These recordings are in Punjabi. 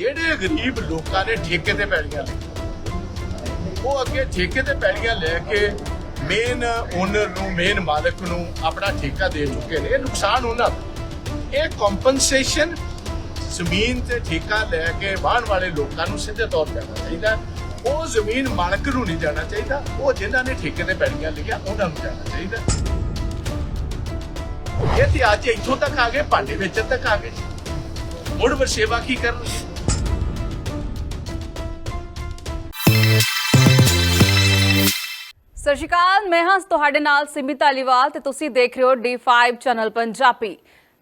ਜਿਹੜੇ ਗਰੀਬ ਲੋਕਾਂ ਨੇ ਠੇਕੇ ਤੇ ਪੈਲੀਆਂ ਲਈਆਂ ਉਹ ਅੱਗੇ ਠੇਕੇ ਤੇ ਪੈਲੀਆਂ ਲੈ ਕੇ ਮੇਨ ਓਨਰ ਨੂੰ ਮੇਨ ਮਾਲਕ ਨੂੰ ਆਪਣਾ ਠੇਕਾ ਦੇ ਚੁੱਕੇ ਨੇ। ਇਹ ਨੁਕਸਾਨ ਉਹਨਾਂ ਦਾ। ਇਹ ਕੰਪਨਸੇਸ਼ਨ ਜ਼ਮੀਨ ਤੇ ਠੇਕਾ ਲੈ ਕੇ ਵਾਹਣ ਵਾਲੇ ਲੋਕਾਂ ਨੂੰ ਸਿੱਧੇ ਤੌਰ ਤੇ ਜਾਣਾ ਚਾਹੀਦਾ। ਉਹ ਜ਼ਮੀਨ ਮਾਲਕ ਨੂੰ ਨਹੀਂ ਜਾਣਾ ਚਾਹੀਦਾ। ਉਹ ਜਿਨ੍ਹਾਂ ਨੇ ਠੇਕੇ ਤੇ ਪੈਲੀਆਂ ਲਈਆਂ, ਉਹਨਾਂ ਨੂੰ ਜਾਣਾ ਚਾਹੀਦਾ। ਇਹ ਤੇ ਅੱਜ ਇੱਥੋਂ ਤੱਕ ਆ ਗਏ, ਭਾਂਡੇ ਵੇਚਣ ਤੱਕ ਆ ਗਏ ਮੁੜ ਵਰਸੇਵਾ ਕੀ ਕਰਨਗੇ? ਸਤਿ ਸ਼੍ਰੀ ਅਕਾਲ, ਮੈਂ ਹਾਂ ਤੁਹਾਡੇ ਨਾਲ ਸਿਮੀ ਧਾਲੀਵਾਲ ਤੇ ਤੁਸੀਂ ਦੇਖ ਰਹੇ ਹੋ D5 ਚੈਨਲ ਪੰਜਾਬੀ।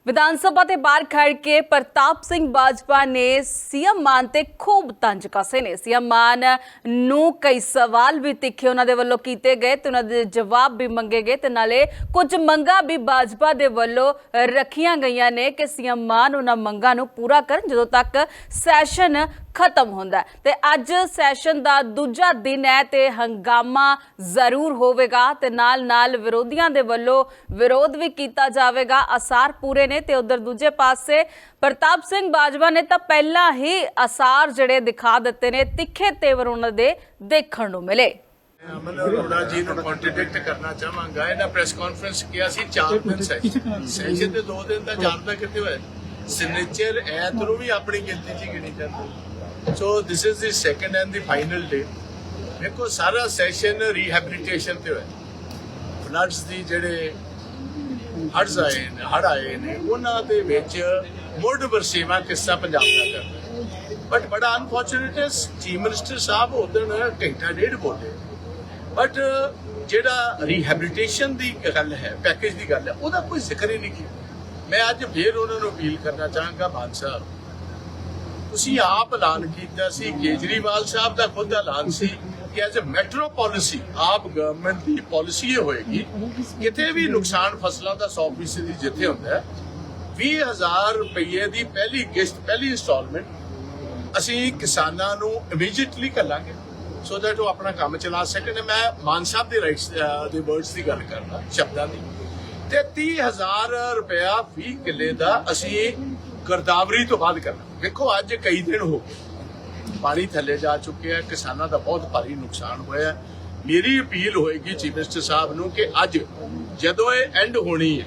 ਵਿਧਾਨ ਸਭਾ ਦੇ ਬਾਹਰ ਖੜ ਕੇ ਪ੍ਰਤਾਪ ਸਿੰਘ ਬਾਜਵਾ ਨੇ ਸੀਐਮ ਮਾਨ ਤੇ ਖੂਬ ਤੰਜ ਕਸੇ ਨੇ। ਸੀਐਮ ਮਾਨ ਨੂੰ ਕਈ ਸਵਾਲ ਵੀ ਤਿੱਖੇ ਉਹਨਾਂ ਦੇ ਵੱਲੋਂ ਕੀਤੇ ਗਏ ਤੇ ਉਹਨਾਂ ਦੇ ਜਵਾਬ ਵੀ ਮੰਗੇ ਗਏ ਤੇ ਨਾਲੇ ਕੁਝ ਮੰਗਾਂ ਵੀ ਬਾਜਪਾ ਦੇ ਵੱਲੋਂ ਰੱਖੀਆਂ ਗਈਆਂ ਨੇ ਕਿ ਸੀਐਮ ਮਾਨ ਉਹਨਾਂ ਮੰਗਾਂ ਨੂੰ ਪੂਰਾ ਕਰਨ ਜਦੋਂ ਤੱਕ ਸੈਸ਼ਨ ਖਤਮ ਹੁੰਦਾ ਹੈ। ਤੇ ਅੱਜ ਸੈਸ਼ਨ ਦਾ ਦੂਜਾ ਦਿਨ ਹੈ ਤੇ ਹੰਗਾਮਾ ਜ਼ਰੂਰ ਹੋਵੇਗਾ ਤੇ ਨਾਲ ਨਾਲ ਵਿਰੋਧੀਆਂ ਦੇ ਵੱਲੋਂ ਵਿਰੋਧ ਵੀ ਕੀਤਾ ਜਾਵੇਗਾ। ਅਸਾਰ ਪੂਰੇ ਨੇ ਤੇ ਉਧਰ ਦੂਜੇ ਪਾਸੇ ਪ੍ਰਤਾਪ ਸਿੰਘ ਬਾਜਵਾ ਨੇ ਤਾਂ ਪਹਿਲਾਂ ਹੀ ਅਸਾਰ ਜਿਹੜੇ ਦਿਖਾ ਦਿੱਤੇ ਨੇ ਤਿੱਖੇ ਤੇਵਰ ਉਹਨਾਂ ਦੇ ਦੇਖਣ ਨੂੰ ਮਿਲੇ। ਅਮਨ ਅਰੋੜਾ ਜੀ ਨੂੰ ਕੰਟਰਡਿਕਟ ਕਰਨਾ ਚਾਹਾਂਗਾ। ਇਹਨਾਂ ਪ੍ਰੈਸ ਕਾਨਫਰੰਸ ਕਿਹਾ ਸੀ 4 ਦਿਨ ਸੈਸ਼ਨ ਸੈਸ਼ਨ ਤੇ 2 ਦਿਨ ਦਾ ਜਾਣਦਾ ਕਿਤੇ ਹੋਇਆ? ਸਿਗਨੇਚਰ ਐਤ ਨੂੰ ਵੀ ਆਪਣੀ ਗਿਣਤੀ 'ਚ ਗਿਣੀ ਜਾਂਦੀ। So this is the second and the final day ਦੇਖੋ ਸਾਰਾ ਸੈਸ਼ਨ ਰੀਹੈਬਿਲਿਟੇਸ਼ਨ ਤੇ ਹੋਇਆ। ਫਲੱਡਸ ਦੀ ਜਿਹੜੇ ਹੜ੍ਹ ਆਏ ਨੇ, ਹੜ੍ਹ ਆਏ ਨੇ, ਉਹਨਾਂ ਦੇ ਵਿੱਚ ਮੁੱਢ ਵਰਸੇਵਾ ਕਿੱਸਾ ਪੰਜਾਬ ਦਾ ਕਰਦਾ ਬਟ ਬੜਾ ਅਨਫੋਰਚੂਨੇਟ ਹੈ ਚੀਫ ਮਿਨਿਸਟਰ ਸਾਹਿਬ ਉਦੋਂ ਘੰਟਾ ਡੇਢ ਬੋਲੇ। ਬਟ ਜਿਹੜਾ ਰੀਹੈਬਿਲਿਟੇਸ਼ਨ ਦੀ ਗੱਲ ਹੈ ਪੈਕੇਜ ਦੀ ਗੱਲ ਹੈ, ਉਹਦਾ ਕੋਈ ਜ਼ਿਕਰ ਹੀ ਨਹੀਂ ਕੀਤਾ। ਮੈਂ ਅੱਜ ਫੇਰ ਉਹਨਾਂ ਨੂੰ ਅਪੀਲ ਕਰਨਾ ਚਾਹਾਂਗਾ, ਮਾਨ ਸਾਹਿਬ, ਤੁਸੀਂ ਆਪ ਐਲਾਨ ਕੀਤਾ ਸੀ, ਕੇਜਰੀਵਾਲ ਸਾਹਿਬ ਦਾ ਖੁਦ ਐਲਾਨ ਸੀ ਕਿ as a matter of policy AAP government the policy ਇਹ ਹੋਏਗੀ ਕਿਤੇ ਵੀ ਨੁਕਸਾਨ ਫਸਲਾਂ ਦਾ 100% ਦੀ ਜਿੱਥੇ ਹੁੰਦਾ ਹੈ 20000 ਰੁਪਏ ਦੀ ਪਹਿਲੀ ਕਿਸ਼ਤ ਪਹਿਲੀ ਇਨਸਟਾਲਮੈਂਟ ਅਸੀਂ ਕਿਸਾਨਾਂ ਨੂੰ ਇਮੀਡੀਏਟਲੀ ਕਰਾਂਗੇ ਸੋ ਦੈਟ ਉਹ ਆਪਣਾ ਕੰਮ ਚਲਾ ਸਕਣ। ਮੈਂ ਮਾਨ ਸਾਹਿਬ ਦੇ ਰਾਈਟਸ ਦੇ ਵਰਡਸ ਦੀ ਗੱਲ ਕਰਨਾ ਸ਼ਬਦਾਂ ਦੀ। ਤੇ 30000 ਰੁਪਇਆ 20 ਕਿੱਲੇ ਦਾ ਅਸੀਂ ਗਰਦਾਵਰੀ ਤੋਂ ਬਾਅਦ ਕਰਨਾ। ਵੇਖੋ ਅੱਜ ਕਈ ਦਿਨ ਹੋ ਗਏ। ਪਾਣੀ ਥੱਲੇ ਜਾ ਚੁੱਕਿਆ ਕਿਸਾਨਾਂ ਦਾ ਬਹੁਤ ਭਾਰੀ ਨੁਕਸਾਨ ਹੋਇਆ ਮੇਰੀ ਅਪੀਲ ਹੋਏਗੀ ਚੀਫ ਮਿਨਿਸਟਰ ਸਾਹਿਬ ਨੂੰ ਕਿ ਅੱਜ ਜਦੋਂ ਇਹ ਐਂਡ ਹੋਣੀ ਹੈ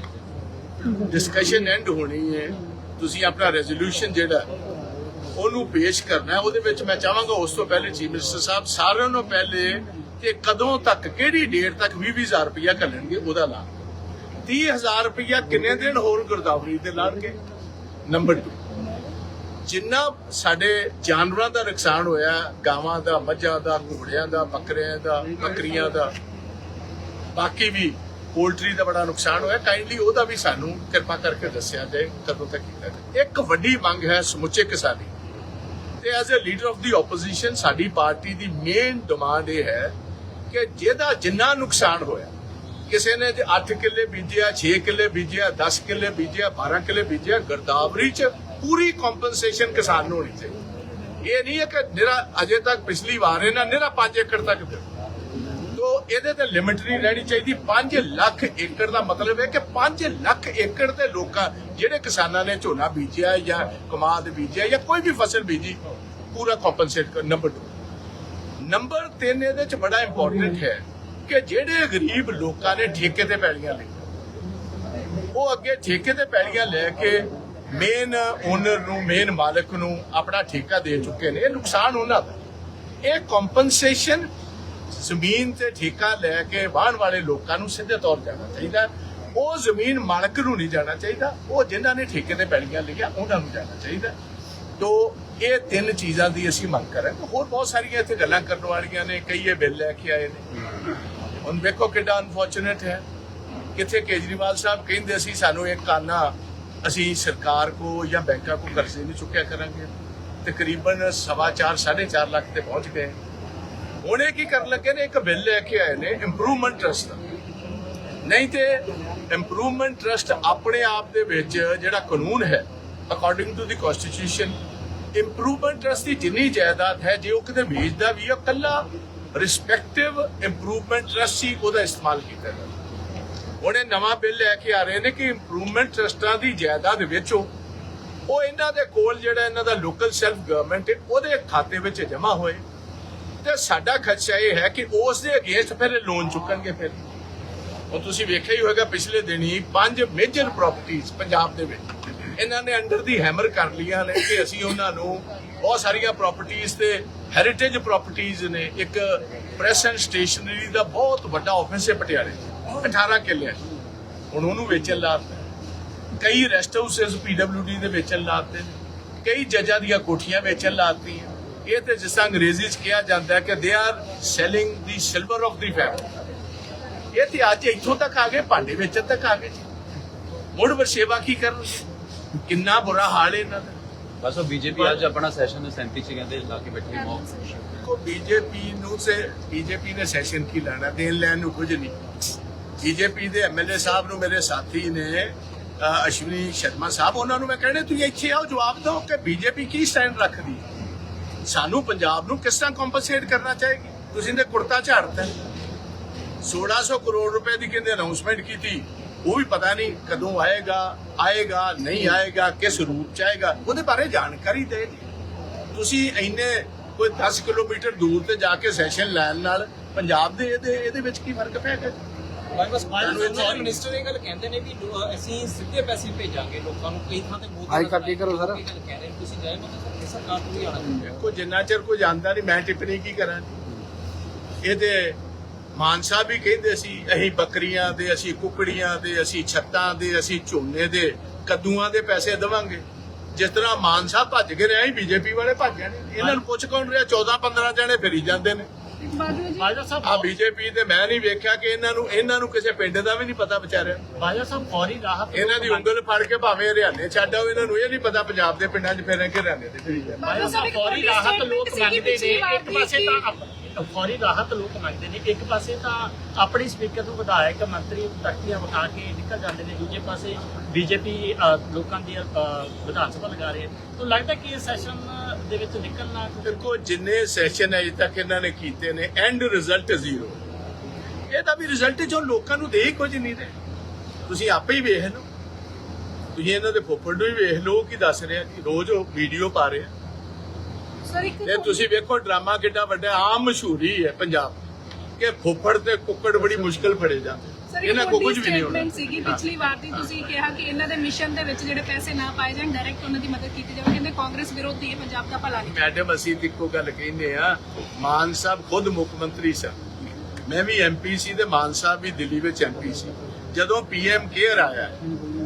ਡਿਸਕਸ਼ਨ ਐਂਡ ਹੋਣੀ ਹੈ, ਤੁਸੀਂ ਆਪਣਾ ਰੈਜ਼ੋਲੂਸ਼ਨ ਜਿਹੜਾ ਉਹਨੂੰ ਪੇਸ਼ ਕਰਨਾ ਹੈ। ਉਹਦੇ ਵਿੱਚ ਮੈਂ ਚਾਹਾਂਗਾ ਉਸ ਤੋਂ ਪਹਿਲੇ ਚੀਫ ਮਿਨਿਸਟਰ ਸਾਹਿਬ ਸਾਰਿਆਂ ਨੂੰ ਪਹਿਲੇ ਕਿ ਕਦੋਂ ਤੱਕ, ਕਿਹੜੀ ਡੇਟ ਤੱਕ 20000 ਰੁਪਇਆ ਕਰਨਗੇ ਉਹਦਾ ਲਾ 30000 ਰੁਪਇਆ ਕਿੰਨੇ ਦਿਨ ਹੋਰ ਗੁਰਦਾਵਰੀ ਤੇ ਲਾਣਗੇ? ਨੰਬਰ 2 ਜਿੰਨਾ ਸਾਡੇ ਜਾਨਵਰਾਂ ਦਾ ਨੁਕਸਾਨ ਹੋਇਆ, ਗਾਵਾਂ ਦਾ, ਮੱਝਾਂ ਦਾ, ਘੋੜਿਆਂ ਦਾ, ਬੱਕਰਿਆਂ ਦਾ, ਬੱਕਰੀਆਂ ਦਾ, ਬਾਕੀ ਵੀ ਪੋਲਟਰੀ ਦਾ ਬੜਾ ਨੁਕਸਾਨ ਹੋਇਆ। ਕਾਈਂਡਲੀ ਉਹਦਾ ਵੀ ਸਾਨੂੰ ਕਿਰਪਾ ਕਰਕੇ ਦੱਸਿਆ ਜਾਏ, ਕਦੋਂ ਤੱਕ ਕੀਤਾ ਜਾਏ। ਇੱਕ ਵੱਡੀ ਮੰਗ ਹੈ ਸਮੁੱਚੇ ਕਿਸਾਨੀ। ਤੇ as a leader of the opposition ਸਾਡੀ ਪਾਰਟੀ ਦੀ ਮੇਨ ਡਿਮਾਂਡ ਇਹ ਹੈ ਕਿ ਜਿਹਦਾ ਜਿੰਨਾ ਨੁਕਸਾਨ ਹੋਇਆ, ਕਿਸੇ ਨੇ ਜੇ 8 ਕਿੱਲੇ ਬੀਜਿਆ 6 ਕਿੱਲੇ ਬੀਜਿਆ 10 ਕਿੱਲੇ ਬੀਜਿਆ 12 ਕਿੱਲੇ ਬੀਜਿਆ, ਗਰਦਾਵਰੀ ਚ ਪੂਰੀ ਕੰਪਨਸੇਸ਼ਨ ਕਿਸਾਨ ਨੂੰ ਹੋਣੀ ਚਾਹੀਦੀ। ਇਹ ਨਹੀਂ ਹੈ ਕਿ ਨਿਰਾ ਅਜੇ ਤੱਕ ਪਿਛਲੀ ਵਾਰ ਇਹਨਾਂ ਨਿਰਾ 5 ਏਕੜ ਤੱਕ ਦਿਓ ਤੋ ਇਹਦੇ ਤੇ ਲਿਮਿਟ ਨਹੀਂ ਰਹਿਣੀ ਚਾਹੀਦੀ। 5 ਲੱਖ ਏਕੜ ਦਾ ਮਤਲਬ ਹੈ ਕਿ 5 ਲੱਖ ਏਕੜ ਦੇ ਲੋਕਾਂ ਜਿਹੜੇ ਕਿਸਾਨਾਂ ਨੇ ਝੋਨਾ ਬੀਜਿਆ ਜਾਂ ਕਮਾਦ ਬੀਜਿਆ ਜਾਂ ਕੋਈ ਵੀ ਫਸਲ ਬੀਜੀ, ਪੂਰਾ ਕੰਪਨਸੇਟ ਕਰ ਨੰਬਰ 2 ਨੰਬਰ 3 ਇਹਦੇ ਚ ਬੜਾ ਇੰਪੋਰਟੈਂਟ ਹੈ ਕਿ ਜਿਹੜੇ ਗਰੀਬ ਲੋਕਾਂ ਨੇ ਠੇਕੇ ਤੇ ਪੈਲੀਆਂ ਲਈਆਂ ਉਹ ਅੱਗੇ ਠੇਕੇ ਤੇ ਪੈਲੀਆਂ ਲੈ ਕੇ ਮੇਨ ਓਨਰ ਨੂੰ, ਮੇਨ ਮਾਲਕ ਨੂੰ ਆਪਣਾ ਠੇਕਾ ਦੇ ਚੁੱਕੇ ਨੇ। ਇਹ ਨੁਕਸਾਨ ਉਹਨਾਂ ਦਾ। ਇਹ ਕੰਪਨਸੇਸ਼ਨ ਜ਼ਮੀਨ ਤੇ ਠੇਕਾ ਲੈ ਕੇ ਵਾਹਣ ਵਾਲੇ ਲੋਕਾਂ ਨੂੰ ਸਿੱਧੇ ਤੌਰ ਜਾਣਾ ਚਾਹੀਦਾ। ਉਹ ਜ਼ਮੀਨ ਮਾਲਕ ਨੂੰ ਨਹੀਂ ਜਾਣਾ ਚਾਹੀਦਾ। ਉਹ ਜਿਨ੍ਹਾਂ ਨੇ ਠੇਕੇ ਤੇ ਪੈਲੀਆਂ ਲਈਆਂ, ਉਹਨਾਂ ਨੂੰ ਜਾਣਾ ਚਾਹੀਦਾ। ਤੋ, ਇਹ ਤਿੰਨ ਚੀਜ਼ਾਂ ਦੀ ਅਸੀਂ ਮੰਗ ਕਰ ਰਹੇ ਹਾਂ। ਹੋਰ ਬਹੁਤ ਸਾਰੀਆਂ ਇੱਥੇ ਗੱਲਾਂ ਕਰਨ ਵਾਲੀਆਂ ਨੇ। ਕਈ ਇਹ ਬਿੱਲ ਲੈ ਕੇ ਆਏ ਨੇ। ਹੁਣ ਵੇਖੋ ਕਿੰਨਾ ਅਨਫੋਰਚੂਨੇਟ ਹੈ। ਕਿੱਥੇ ਕੇਜਰੀਵਾਲ ਸਾਹਿਬ ਕਹਿੰਦੇ ਸੀ, ਸਾਨੂੰ ਇੱਕ ਕਾਨਾ ਅਸੀਂ ਸਰਕਾਰ ਕੋ ਜਾਂ ਬੈਂਕਾਂ ਕੋ ਕਰਜ਼ੇ ਨਹੀਂ ਚੁੱਕਿਆ ਕਰਾਂਗੇ। ਤਕਰੀਬਨ ਸਵਾ ਚਾਰ, ਸਾਢੇ 4 ਲੱਖ ਤੇ ਪਹੁੰਚ ਗਏ। ਹੁਣ ਇਹ ਕੀ ਕਰਨ ਲੱਗੇ ਨੇ? ਇੱਕ ਬਿੱਲ ਲੈ ਕੇ ਆਏ ਨੇ ਇੰਪਰੂਵਮੈਂਟ ਟਰਸਟ ਦਾ। ਨਹੀਂ ਤੇ ਇੰਪਰੂਵਮੈਂਟ ਟਰਸਟ ਆਪਣੇ ਆਪ ਦੇ ਵਿੱਚ ਜਿਹੜਾ ਕਾਨੂੰਨ ਹੈ according to the constitution improvement trust ਦੀ ਜਿੰਨੀ ਜਾਇਦਾਦ ਹੈ ਜੇ ਉਹ ਕਿਤੇ ਵੇਚਦਾ ਵੀ ਹੈ ਕੱਲਾ ਰਿਸਪੈਕਟਿਵ ਇੰਪਰੂਵਮੈਂਟ ਟਰਸਟ ਹੀ ਉਹਦਾ ਇਸਤੇਮਾਲ ਕੀਤਾ ਜਾਂਦਾ। ਹੁਣ ਇਹ ਨਵਾਂ ਬਿੱਲ ਲੈ ਕੇ ਆ ਰਹੇ ਨੇ ਕਿ ਇੰਪਰੂਵਮੈਂਟ ਟਰਸਟਾਂ ਦੀ ਜਾਇਦਾਦ ਵਿੱਚੋਂ ਉਹ ਇਹਨਾਂ ਦੇ ਕੋਲ ਜਿਹੜਾ ਇਹਨਾਂ ਦਾ ਲੋਕਲ ਸੈਲਫ ਗਵਰਨਮੈਂਟ ਹੈ, ਉਹਦੇ ਖਾਤੇ ਵਿੱਚ ਜਮ੍ਹਾਂ ਹੋਏ। ਤੇ ਸਾਡਾ ਖਦਸ਼ਾ ਇਹ ਹੈ ਕਿ ਉਸ ਦੇ ਅਗੇਂਸਟ ਫਿਰ ਲੋਨ ਚੁੱਕਣਗੇ ਫਿਰ। ਉਹ ਤੁਸੀਂ ਵੇਖਿਆ ਹੀ ਹੋਵੇਗਾ ਪਿਛਲੇ ਦਿਨੀ ਪੰਜ ਮੇਜਰ ਪ੍ਰਾਪਰਟੀਆਂ ਪੰਜਾਬ ਦੇ ਵਿੱਚ। ਇਹਨਾਂ ਨੇ ਅੰਡਰ ਦੀ ਹੈਮਰ ਕਰ ਲਈਆਂ ਨੇ ਕਿ ਅਸੀਂ ਉਹਨਾਂ ਨੂੰ ਬਹੁਤ ਸਾਰੀਆਂ ਪ੍ਰਾਪਰਟੀਆਂ ਤੇ ਹੈਰੀਟੇਜ ਪ੍ਰਾਪਰਟੀਆਂ ਨੇ। ਇੱਕ ਪ੍ਰੈਸ ਐਂਡ ਸਟੇਸ਼ਨਰੀ ਦਾ ਬਹੁਤ ਵੱਡਾ ਆਫਿਸ ਹੈ ਪਟਿਆਲੇ 18 ਕਿੱਲਿਆਂ 'ਚ। ਹੁਣ ਉਹਨੂੰ ਵੇਚਣ ਲਾਤਾ ਕਈ ਰੈਸਟ ਹਾਊਸਸ ਪੀਡਬਲਯੂਡੀ ਦੇ ਵੇਚਣ ਲਾਤੇ ਨੇ। ਕਈ ਜੱਜਾਂ ਦੀਆਂ ਕੋਠੀਆਂ ਵੇਚਣ ਲਾਤੀਆਂ ਇਹ ਤੇ ਜਿਸ ਤਰ੍ਹਾਂ ਅੰਗਰੇਜ਼ੀ 'ਚ ਕਿਹਾ ਜਾਂਦਾ ਹੈ ਕਿ they are selling the silver of the family ਇਹ ਤੇ ਅੱਜ ਇੱਥੋਂ ਤੱਕ ਆ ਗਏ ਭਾਂਡੇ ਵੇਚਣ ਤੱਕ ਆ ਗਏ ਮੁੜ ਵਰਸ਼ੇਵਾ ਕੀ ਕਰਨਗੇ ਕਿੰਨਾ ਬੁਰਾ ਹਾਲ ਹੈ ਇਹਨਾਂ ਦਾ। ਬਸ ਉਹ ਬੀਜੇਪੀ ਅੱਜ ਆਪਣਾ ਸੈਸ਼ਨ 37 ਚ ਕਹਿੰਦੇ ਲਾ ਕੇ ਬੈਠੇ ਮੌਕ ਕੋ ਬੀਜੇਪੀ ਨੂੰ ਸੇ ਬੀਜੇਪੀ ਨੇ ਸੈਸ਼ਨ ਕੀ ਲੈਣਾ? ਦੇਣ ਲੈਣ ਨੂੰ ਕੁਝ ਨਹੀਂ। ਬੀਜੇਪੀ ਦੇ ਐਮਐਲਏ ਸਾਹਿਬ ਨੂੰ ਮੇਰੇ ਸਾਥੀ ਨੇ ਅਸ਼ਵਨੀ ਸ਼ਰਮਾ ਸਾਹਿਬ, ਉਹਨਾਂ ਨੂੰ ਮੈਂ ਕਹਿੰਦਾ ਤੁਸੀਂ ਇੱਥੇ ਆਓ, ਜਵਾਬ ਦਿਓ ਕਿ ਬੀਜੇਪੀ ਕੀ ਸਟੈਂਡ ਰੱਖਦੀ ਸਾਨੂੰ ਪੰਜਾਬ ਨੂੰ ਕਿਸ ਤਰ੍ਹਾਂ ਕੰਪਨਸੇਟ ਕਰਨਾ ਚਾਹੀਦੀ? ਤੁਸੀਂ ਤੇ ਕੁੜਤਾ ਝਾੜਤਾ 1600 ਕਰੋੜ ਰੁਪਏ ਦੀ ਕਹਿੰਦੇ ਅਨਾਉਂਸਮੈਂਟ ਕੀਤੀ? ਉਹ ਵੀ ਪਤਾ ਨਹੀਂ ਕਦੋਂ ਆਏਗਾ ਆਏਗਾ, ਨਹੀਂ ਆਏਗਾ, ਕਿਸ ਰੂਪ ਚ ਆਏਗਾ। ਉਹਦੇ ਬਾਰੇ ਜਾਣਕਾਰੀ ਦੇ ਤੁਸੀਂ ਇੰਨੇ ਕੋਈ 10 ਕਿਲੋਮੀਟਰ ਦੂਰ ਤੇ ਜਾ ਕੇ ਸੈਸ਼ਨ ਲੈਣ ਨਾਲ ਪੰਜਾਬ ਦੇ ਇਹਦੇ ਇਹਦੇ ਵਿੱਚ ਕੀ ਫ਼ਰਕ ਪੈਗਾ ਜੀ? ਬਸ ਮਾਨ ਮਿਨਿਸਟਰ ਇਹ ਗੱਲ ਕਹਿੰਦੇ ਨੇ ਵੀ ਅਸੀਂ ਸਿੱਧੇ ਪੈਸੇ ਭੇਜਾਂਗੇ ਲੋਕਾਂ ਨੂੰ ਕਈ ਥਾਂ ਤੇ ਮੋਦੀ ਹਾਈ ਕੱਟੀ ਕਰੋ ਸਰ। ਇਹ ਗੱਲ ਕਹਿ ਰਹੇ ਤੁਸੀਂ ਜਾਇ ਮਤਲਬ ਸਰਕਾਰ ਨੂੰ ਵੀ ਆਣਾ ਚਾਹੀਦਾ। ਦੇਖੋ ਜਿੰਨਾ ਚਿਰ ਕੋਈ ਜਾਂਦਾ ਨਹੀਂ ਮੈਂ ਟਿੱਪਣੀ ਕੀ ਕਰਾਂ ਇਹਦੇ ਮਾਨ ਸਾਹਿਬ ਵੀ ਕਹਿੰਦੇ ਸੀ ਅਸੀਂ ਬੱਕਰੀਆਂ ਦੇ ਅਸੀਂ ਕੁਕੜੀਆਂ ਦੇ ਅਸੀਂ ਛੱਤਾਂ ਦੇ ਅਸੀਂ ਝੋਨੇ ਦੇ ਕੱਦੂਆਂ ਦੇ ਪੈਸੇ ਦੇਵਾਂਗੇ। ਜਿਸ ਤਰ੍ਹਾਂ ਮਾਨ ਸਾਹਿਬ ਭੱਜ ਕੇ ਰਹੇ ਬੀਜੇਪੀ ਵਾਲੇ ਭੱਜ ਗਏ ਨੇ। ਇਹਨਾਂ ਨੂੰ ਪੁੱਛ ਕੌਣ ਰਿਹਾ? 14 15 ਜਣੇ ਫਿਰੀ ਜਾਂਦੇ ਨੇ। ਬਾਜਵਾ ਸਾਹਿਬ ਆ ਬੀਜੇਪੀ ਤੇ ਮੈਂ ਨਹੀਂ ਵੇਖਿਆ ਕਿ ਇਹਨਾਂ ਨੂੰ ਇਹਨਾਂ ਨੂੰ ਕਿਸੇ ਪਿੰਡ ਦਾ ਵੀ ਨਹੀਂ ਪਤਾ ਵਿਚਾਰਿਆ ਬਾਜਵਾ ਸਾਹਿਬ ਫੌਰੀ ਰਾਹਤ ਇਹਨਾਂ ਦੀ ਉਂਗਲ ਫੜ ਕੇ ਭਾਵੇਂ ਹਰਿਆਣੇ ਛੱਡ ਆਓ ਇਹਨਾਂ ਨੂੰ ਇਹ ਨਹੀਂ ਪਤਾ ਪੰਜਾਬ ਦੇ ਪਿੰਡਾਂ 'ਚ ਫਿਰਨ ਕਿ ਹਰਿਆਣੇ ਦੇ ਫਿਰੀ ਜਾਂਦੇ ਬਾਜਵਾ ਸਾਹਿਬ ਫੌਰੀ ਰਾਹਤ ਲੋਕ ਮੰਗਦੇ ਨੇ। ਇੱਕ ਪਾਸੇ ਤਾਂ ਫੌਰੀ ਰਾਹਤ ਲੋਕ ਮੰਗਦੇ ਨੇ। ਇੱਕ ਪਾਸੇ ਤਾਂ ਆਪਣੀ ਸਪੀਕਰ ਨੂੰ ਵਿਧਾਇਕ ਮੰਤਰੀ ਤਖਤੀਆਂ ਵਿਖਾ ਕੇ ਨਿਕਲ ਜਾਂਦੇ ਨੇ। ਦੂਜੇ ਪਾਸੇ ਬੀਜੇਪੀ ਲੋਕਾਂ ਦੀ ਵਿਧਾਨ ਸਭਾ ਲਗਾ ਰਹੀ ਹੈ ਤਾਂ ਲੱਗਦਾ ਕਿ ਇਹ ਸੈਸ਼ਨ ਦੇ ਵਿੱਚ ਨਿਕਲਣਾ ਦੇਖੋ ਜਿੰਨੇ ਸੈਸ਼ਨ ਅਜੇ ਤੱਕ ਇਹਨਾਂ ਨੇ ਕੀਤੇ ਨੇ ਐਂਡ ਰਿਜ਼ਲਟ ਜ਼ੀਰੋ ਇਹਦਾ ਵੀ ਰਿਜ਼ਲਟ ਜੋ ਲੋਕਾਂ ਨੂੰ ਦੇ ਕੁਝ ਨਹੀਂ ਰਹੇ ਤੁਸੀਂ ਆਪੇ ਹੀ ਵੇਖ ਲਓ। ਤੁਸੀਂ ਇਹਨਾਂ ਦੇ ਫੁੱਫੜ ਨੂੰ ਹੀ ਵੇਖ ਲਓ ਕੀ ਦੱਸ ਰਿਹਾ ਜੀ ਰੋਜ਼ ਉਹ ਵੀਡੀਓ ਪਾ ਰਿਹਾ ਸਰ ਇੱਕ ਤੇ ਤੁਸੀਂ ਵੇਖੋ ਡਰਾਮਾ ਕਿੱਡਾ ਵੱਡਾ ਆਮ ਮਸ਼ਹੂਰੀ ਹੈ ਪੰਜਾਬ। ਕਿ ਫੁੱਫੜ ਤੇ ਕੁੱਕੜ ਬੜੀ ਮੁਸ਼ਕਲ ਫੜੇ ਜਾਂਦੇ। ਇਹਨਾਂ ਇੱਕ ਕੋ ਕੁਝ ਵੀ ਨਹੀਂ ਹੋਣਾ। ਸੀਗੀ ਪਿਛਲੀ ਵਾਰ ਦੀ ਤੁਸੀਂ ਕਿਹਾ ਕਿ ਇਹਨਾਂ ਦੇ ਮਿਸ਼ਨ ਦੇ ਵਿੱਚ ਜਿਹੜੇ ਪੈਸੇ ਨਾ ਪਾਏ ਜਾਣ ਡਾਇਰੈਕਟ ਉਹਨਾਂ ਦੀ ਮਦਦ ਕੀਤੀ ਜਾਵੇ। ਕਹਿੰਦੇ ਕਾਂਗਰਸ ਵਿਰੋਧੀ ਹੈ ਪੰਜਾਬ ਦਾ ਭਲਾ ਨਹੀਂ। ਮੈਡਮ ਅਸੀਂ ਤੇ ਇੱਕੋ ਗੱਲ ਕਹਿੰਦੇ ਆ ਮਾਨ ਸਾਹਿਬ ਖੁਦ ਮੁੱਖ ਮੰਤਰੀ ਸਨ। ਮੈਂ ਵੀ ਐਮਪੀ ਸੀ ਤੇ ਮਾਨ ਸਾਹਿਬ ਵੀ ਦਿੱਲੀ ਵਿੱਚ ਐਮਪੀ ਸੀ। ਜਦੋਂ ਪੀਐਮ ਕੇਅਰ ਆਇਆ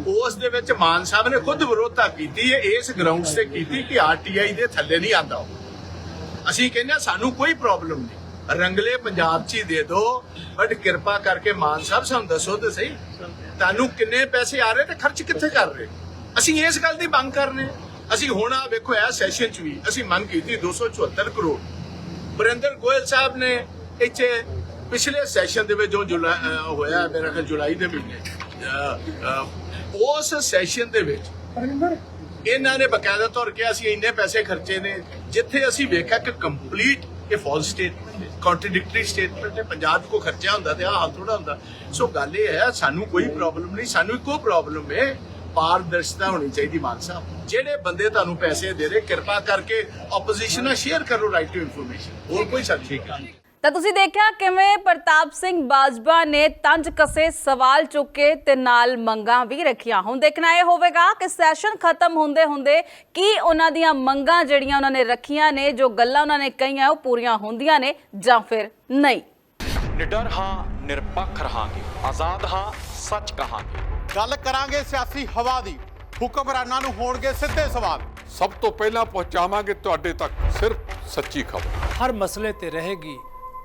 ਉਸ ਦੇ ਵਿੱਚ ਮਾਨ ਸਾਹਿਬ ਨੇ ਖੁਦ ਵਿਰੋਧਤਾ ਕੀਤੀ ਹੈ ਇਸ ਗਰਾਊਂਡ ਤੇ ਕੀਤੀ ਕਿ ਆਰਟੀਆਈ ਦੇ ਥੱਲੇ ਨਹੀਂ ਆਂਦਾ ਅਸੀਂ ਕਹਿੰਦੇ ਸਾਨੂੰ ਕੋਈ ਪ੍ਰੋਬਲਮ ਨਹੀਂ। ਰੰਗਲੇ ਪੰਜਾਬ 'ਚ ਹੀ ਦੇ ਦਿਓ ਬਟ ਕਿਰਪਾ ਕਰਕੇ ਮਾਨ ਸਾਹਿਬ ਸਾਨੂੰ ਦੱਸੋ ਤੇ ਸਹੀ। ਤੁਹਾਨੂੰ ਕਿੰਨੇ ਪੈਸੇ ਆ ਰਹੇ ਤੇ ਖਰਚ ਕਿੱਥੇ ਕਰ ਰਹੇ? ਅਸੀਂ ਇਸ ਗੱਲ ਦੀ ਮੰਗ ਕਰ ਰਹੇ। ਅਸੀਂ ਹੁਣ ਆ ਵੇਖੋ ਇਹ ਸੈਸ਼ਨ 'ਚ ਵੀ ਅਸੀਂ ਮੰਗ ਕੀਤੀ 274 ਕਰੋੜ। ਬਰਿੰਦਰ ਗੋਇਲ ਸਾਹਿਬ ਨੇ ਇੱਥੇ ਪਿਛਲੇ ਸੈਸ਼ਨ ਦੇ ਵਿੱਚ ਜੋ ਹੋਇਆ ਮੇਰਾ ਖਿਆਲ ਜੁਲਾਈ ਦੇ ਮਹੀਨੇ ਉਸ ਸੈਸ਼ਨ ਦੇ ਵਿੱਚ ਇਹਨਾਂ ਨੇ ਬਕਾਇਦਾ ਤੌਰ ਕਿਹਾ ਅਸੀਂ ਇੰਨੇ ਪੈਸੇ ਖਰਚੇ ਨੇ। ਜਿੱਥੇ ਅਸੀਂ ਵੇਖਿਆ ਕਿ ਕੰਪਲੀਟ ਇਹ ਫਾਲਸ ਸਟੇਟਮੈਂਟ ਹੈ ਕੰਟਰਡਿਕਟਰੀ ਸਟੇਟਮੈਂਟ ਹੈ ਪੰਜਾਬ ਕੋਈ ਖਰਚਾ ਹੁੰਦਾ ਤੇ ਆਹ ਹਾਲ ਥੋੜਾ ਹੁੰਦਾ। ਸੋ ਗੱਲ ਇਹ ਹੈ ਸਾਨੂੰ ਕੋਈ ਪ੍ਰੋਬਲਮ ਨਹੀਂ ਸਾਨੂੰ ਇੱਕੋ ਪ੍ਰੋਬਲਮ ਹੈ ਪਾਰਦਰਸ਼ਤਾ ਹੋਣੀ ਚਾਹੀਦੀ ਮਾਨ ਸਾਹਿਬ। ਜਿਹੜੇ ਬੰਦੇ ਤੁਹਾਨੂੰ ਪੈਸੇ ਦੇ ਰਹੇ ਕਿਰਪਾ ਕਰਕੇ ਆਪੋਜੀਸ਼ਨ ਨਾਲ ਸ਼ੇਅਰ ਕਰੋ ਰਾਈਟ ਟੂ ਇਨਫੋਰਮੇਸ਼ਨ ਹੋਰ ਕੋਈ ਸੱਚ ਨਹੀਂ। ਤਾਂ ਤੁਸੀਂ ਦੇਖਿਆ ਕਿਵੇਂ ਪ੍ਰਤਾਪ ਸਿੰਘ ਬਾਜਵਾ ਨੇ ਤੰਜ ਕਸੇ ਸਵਾਲ ਚੁੱਕੇ ਤੇ ਨਾਲ ਮੰਗਾਂ ਵੀ ਰੱਖੀਆਂ। ਹੁਣ ਦੇਖਣਾ ਇਹ ਹੋਵੇਗਾ ਕਿ ਸੈਸ਼ਨ ਖਤਮ ਹੁੰਦੇ ਹੁੰਦੇ ਕੀ ਉਹਨਾਂ ਦੀਆਂ ਮੰਗਾਂ ਜਿਹੜੀਆਂ ਉਹਨਾਂ ਨੇ ਰੱਖੀਆਂ ਨੇ ਜੋ ਗੱਲਾਂ ਉਹਨਾਂ ਨੇ ਕਹੀਆਂ ਉਹ ਪੂਰੀਆਂ ਹੁੰਦੀਆਂ ਨੇ ਜਾਂ ਫਿਰ ਨਹੀਂ। ਨਿਡਰ ਹਾਂ ਨਿਰਪੱਖ ਰਹਾਂਗੇ। ਆਜ਼ਾਦ ਹਾਂ ਸੱਚ ਕਹਾਂਗੇ। ਗੱਲ ਕਰਾਂਗੇ ਸਿਆਸੀ ਹਵਾ ਦੀ। ਹੁਕਮਰਾਨਾਂ ਨੂੰ ਹੋਣਗੇ ਸਿੱਧੇ ਸਵਾਲ। ਸਭ ਤੋਂ ਪਹਿਲਾਂ ਪਹੁੰਚਾਵਾਂਗੇ ਤੁਹਾਡੇ ਤੱਕ ਸਿਰਫ ਸੱਚੀ ਖਬਰ। ਹਰ ਮਸਲੇ ਤੇ ਰਹੇਗੀ